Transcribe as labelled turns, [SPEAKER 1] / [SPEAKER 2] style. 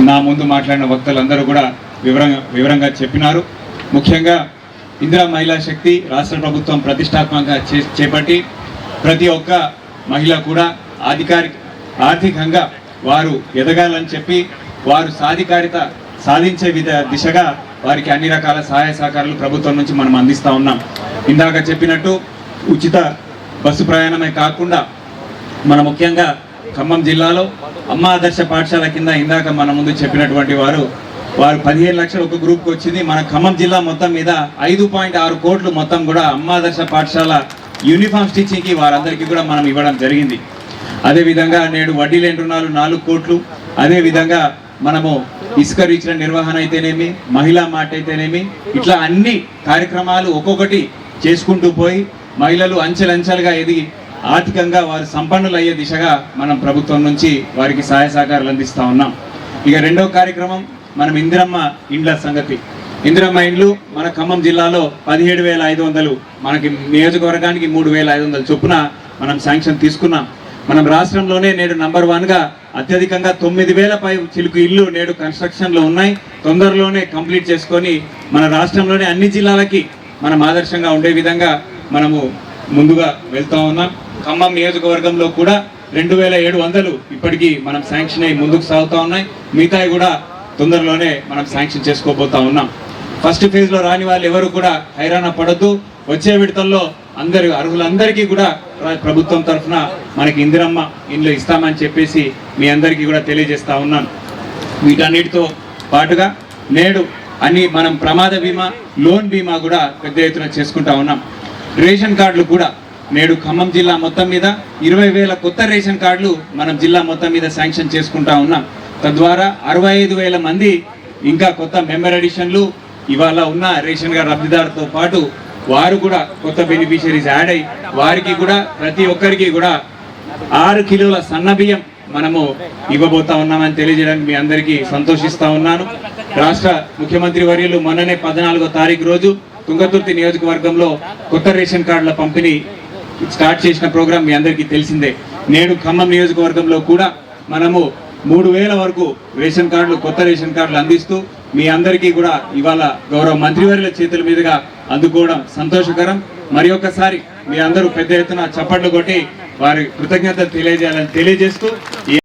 [SPEAKER 1] నా ముందు మాట్లాడిన వక్తలందరూ కూడా వివరంగా వివరంగా చెప్పినారు. ముఖ్యంగా ఇందిరా మహిళా శక్తి రాష్ట్ర ప్రభుత్వం ప్రతిష్టాత్మకంగా చే- చేపట్టి ప్రతి ఒక్క మహిళ కూడా అధికారి ఆర్థికంగా వారు ఎదగాలని చెప్పి వారు సాధికారిత సాధించే విధ దిశగా వారికి అన్ని రకాల సహాయ సహకారాలు ప్రభుత్వం నుంచి మనం అందిస్తూ ఉన్నాం. ఇందాక చెప్పినట్టు ఉచిత బస్సు ప్రయాణమే కాకుండా మన ముఖ్యంగా ఖమ్మం జిల్లాలో అమ్మ ఆదర్శ పాఠశాల కింద ఇందాక మన ముందు చెప్పినటువంటి వారు వారు పదిహేను లక్షలు ఒక గ్రూప్కి వచ్చింది. మన ఖమ్మం జిల్లా మొత్తం మీద ఐదు పాయింట్ ఆరు కోట్లు మొత్తం కూడా అమ్మ ఆదర్శ పాఠశాల యూనిఫామ్ స్టిచ్చింగ్కి వారందరికీ కూడా మనం ఇవ్వడం జరిగింది. అదేవిధంగా నేడు వడ్డీ లేని రుణాలు నాలుగు కోట్లు. అదేవిధంగా మనము ఇసుక రీచ్ల నిర్వహణ అయితేనేమి మహిళా మాట అయితేనేమి ఇట్లా అన్ని కార్యక్రమాలు ఒక్కొక్కటి చేసుకుంటూ పోయి మహిళలు అంచెలంచెలుగా ఎదిగి ఆర్థికంగా వారు సంపన్నులు అయ్యే దిశగా మనం ప్రభుత్వం నుంచి వారికి సహాయ సహకారాలు అందిస్తూ ఉన్నాం. ఇక రెండో కార్యక్రమం మనం ఇందిరమ్మ ఇండ్ల సంగతి. ఇందిరమ్మ ఇండ్లు మన ఖమ్మం జిల్లాలో పదిహేడు వేల ఐదు వందలు మనకి నియోజకవర్గానికి మూడు వేల ఐదు వందలు చొప్పున మనం శాంక్షన్ తీసుకున్నాం. మనం రాష్ట్రంలోనే నేడు నంబర్ వన్గా అత్యధికంగా తొమ్మిది వేల పై చిలుకు ఇల్లు నేడు కన్స్ట్రక్షన్లో ఉన్నాయి. తొందరలోనే కంప్లీట్ చేసుకొని మన రాష్ట్రంలోనే అన్ని జిల్లాలకి మనం ఆదర్శంగా ఉండే విధంగా మనము ముందుగా వెళ్తూ ఉన్నాం. ఖమ్మం నియోజకవర్గంలో కూడా రెండు వేల ఏడు వందలు ఇప్పటికీ మనం శాంక్షన్ అయ్యి ముందుకు సాగుతూ ఉన్నాయి. మిగతాయి కూడా తొందరలోనే మనం శాంక్షన్ చేసుకోబోతా ఉన్నాం. ఫస్ట్ ఫేజ్లో రాని వాళ్ళు ఎవరు కూడా హైరాణ పడద్దు. వచ్చే విడతల్లో అందరు అర్హులందరికీ కూడా ప్రభుత్వం తరఫున మనకి ఇందిరమ్మ ఇండ్లు ఇస్తామని చెప్పేసి మీ అందరికీ కూడా తెలియజేస్తా ఉన్నాను. వీటన్నిటితో పాటుగా నేడు అన్ని మనం ప్రమాద బీమా లోన్ బీమా కూడా పెద్ద ఎత్తున చేసుకుంటా ఉన్నాం. రేషన్ కార్డులు కూడా నేడు ఖమ్మం జిల్లా మొత్తం మీద ఇరవై వేల కొత్త రేషన్ కార్డులు మనం జిల్లా మొత్తం మీద శాంక్షన్ చేసుకుంటా ఉన్నాం. తద్వారా అరవై ఐదు వేల మంది ఇంకా కొత్త మెంబర్ అడిషన్లు ఇవాళ ఉన్న రేషన్ కార్డు లబ్ధిదారుతో పాటు వారు కూడా కొత్త బెనిఫిషరీస్ యాడ్ అయ్యి వారికి కూడా ప్రతి ఒక్కరికి కూడా ఆరు కిలోల సన్న బియ్యం మనము ఇవ్వబోతా ఉన్నామని తెలియజేయడానికి మీ అందరికీ సంతోషిస్తా ఉన్నాను. రాష్ట్ర ముఖ్యమంత్రి వర్యులు మొన్ననే పద్నాలుగో తారీఖు రోజు తుంగతుర్తి నియోజకవర్గంలో కొత్త రేషన్ కార్డుల పంపిణీ స్టార్ట్ చేసిన ప్రోగ్రాం మీ అందరికీ తెలిసిందే. నేడు ఖమ్మం నియోజకవర్గంలో కూడా మనము మూడు వేల వరకు రేషన్ కార్డులు కొత్త రేషన్ కార్డులు అందిస్తూ మీ అందరికీ కూడా ఇవాళ గౌరవ మంత్రివర్యుల చేతుల మీదుగా అందుకోవడం సంతోషకరం. మరి ఒక్కసారి మీ అందరూ పెద్ద ఎత్తున చప్పట్లు కొట్టి వారి కృతజ్ఞతలు తెలియజేయాలని తెలియజేస్తూ